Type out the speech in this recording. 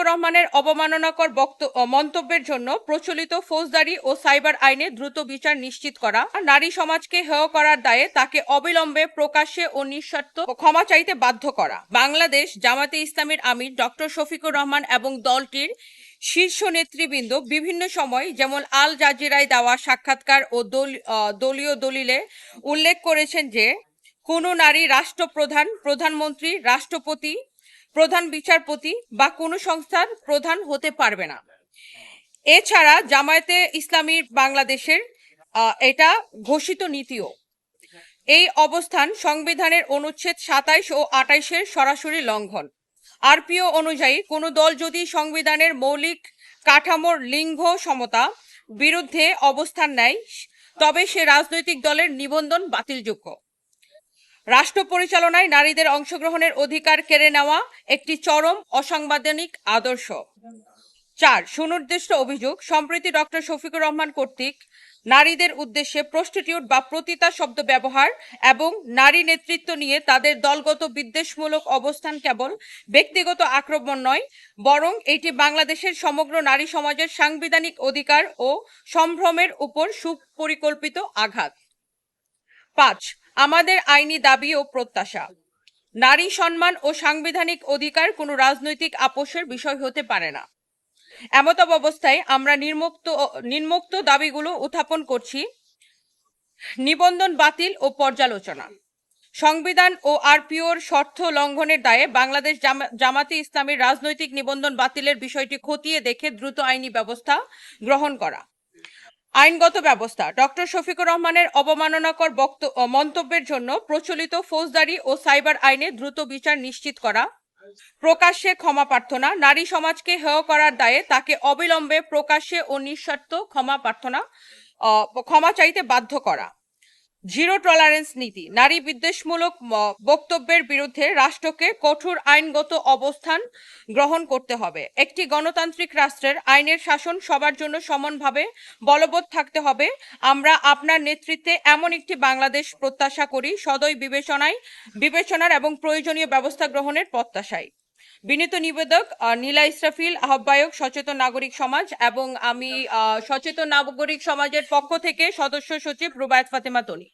শফিকুর রহমানের অবমাননাকর মন্তব্যের জন্য প্রচলিত ফৌজদারি ও সাইবার আইনে দ্রুত বিচার নিশ্চিত করা। নারী সমাজকে হেয় করার দায়ে তাকে অবিলম্বে প্রকাশ্যে ও নিঃশর্ত ক্ষমা চাইতে বাধ্য করা। বাংলাদেশ জামাতে ইসলামের আমির ডক্টর শফিকুর রহমান এবং দলটির শীর্ষ নেতৃবৃন্দ বিভিন্ন সময় যেমন আল জাজিরায় দেওয়া সাক্ষাৎকার ও দলীয় দলিলে উল্লেখ করেছেন যে, কোনো নারী রাষ্ট্রপ্রধান, প্রধানমন্ত্রী, রাষ্ট্রপতি প্রধান বিচারপতি বা কোনো সংস্থার প্রধান হতে পারবে না। এছাড়া জামায়াতে ইসলামী বাংলাদেশের এটা ঘোষিত নীতিও। এই অবস্থান সংবিধানের অনুচ্ছেদ সাতাইশ ও আটাইশের সরাসরি লঙ্ঘন। আরপিও অনুযায়ী কোনো দল যদি সংবিধানের মৌলিক কাঠামোর লিঙ্গ সমতা বিরুদ্ধে অবস্থান নেয়, তবে সে রাজনৈতিক দলের নিবন্ধন বাতিলযোগ্য। রাষ্ট্র পরিচালনায় নারীদের অংশগ্রহণের অধিকার কেড়ে নেওয়া একটি চরম অসাংবিধানিক আদর্শ। চার, সুনির্দিষ্ট অভিযোগ সম্প্রতি ডক্টর শফিকুর রহমান কর্তৃক নারীদের উদ্দেশ্যে প্রস্টিটিউট বা প্রতিতা শব্দ ব্যবহার এবং নারী নেতৃত্ব নিয়ে তাদের দলগত বিদ্বেষমূলক অবস্থান কেবল ব্যক্তিগত আক্রমণ নয়, বরং এটি বাংলাদেশের সমগ্র নারী সমাজের সাংবিধানিক অধিকার ও সম্ভ্রমের উপর সুপরিকল্পিত আঘাত। পাঁচ আমাদের আইনি দাবি ও প্রত্যাশা। নারী সম্মান ও সাংবিধানিক অধিকার কোনো রাজনৈতিক আপোষের বিষয় হতে পারে না। এমত অবস্থায় আমরা নির্মুক্ত নিম্নোক্ত দাবিগুলো উত্থাপন করছি। নিবন্ধন বাতিল ও পর্যালোচনা। সংবিধান ও আরপিওর শর্ত লঙ্ঘনের দায়ে বাংলাদেশ জামা- জামাতে ইসলামের রাজনৈতিক নিবন্ধন বাতিলের বিষয়টি খতিয়ে দেখে দ্রুত আইনি ব্যবস্থা গ্রহণ করা। আইনগত ব্যবস্থা। ডক্টর শফিকুর রহমানের অবমাননাকর মন্তব্যের জন্য প্রচলিত ফৌজদারি ও সাইবার আইনে দ্রুত বিচার নিশ্চিত করা। প্রকাশ্যে ক্ষমা প্রার্থনা। নারী সমাজকে হেয় করার দায়ে তাকে অবিলম্বে প্রকাশ্যে ও নিঃস্বার্থ ক্ষমা প্রার্থনা ক্ষমা চাইতে বাধ্য করা। জিরো টলারেন্স নীতি। নারী বিদ্বেষমূলক বক্তব্যের বিরুদ্ধে রাষ্ট্রকে কঠোর আইনগত অবস্থান গ্রহণ করতে হবে। একটি গণতান্ত্রিক রাষ্ট্রের আইনের শাসন সবার জন্য সমানভাবে বলবৎ থাকতে হবে। আমরা আপনার নেতৃত্বে এমন একটি বাংলাদেশ প্রত্যাশা করি, সদয় বিবেচনায়, বিবেচনার এবং প্রয়োজনীয় ব্যবস্থা গ্রহণের প্রত্যাশায়। বিনীত নিবেদক নীলা ইসরাফিল, আহ্বায়ক, সচেতন নাগরিক সমাজ এবং আমি সচেতন নাগরিক সমাজের পক্ষ থেকে সদস্য সচিব রুবায়ত ফাতেমা তনি।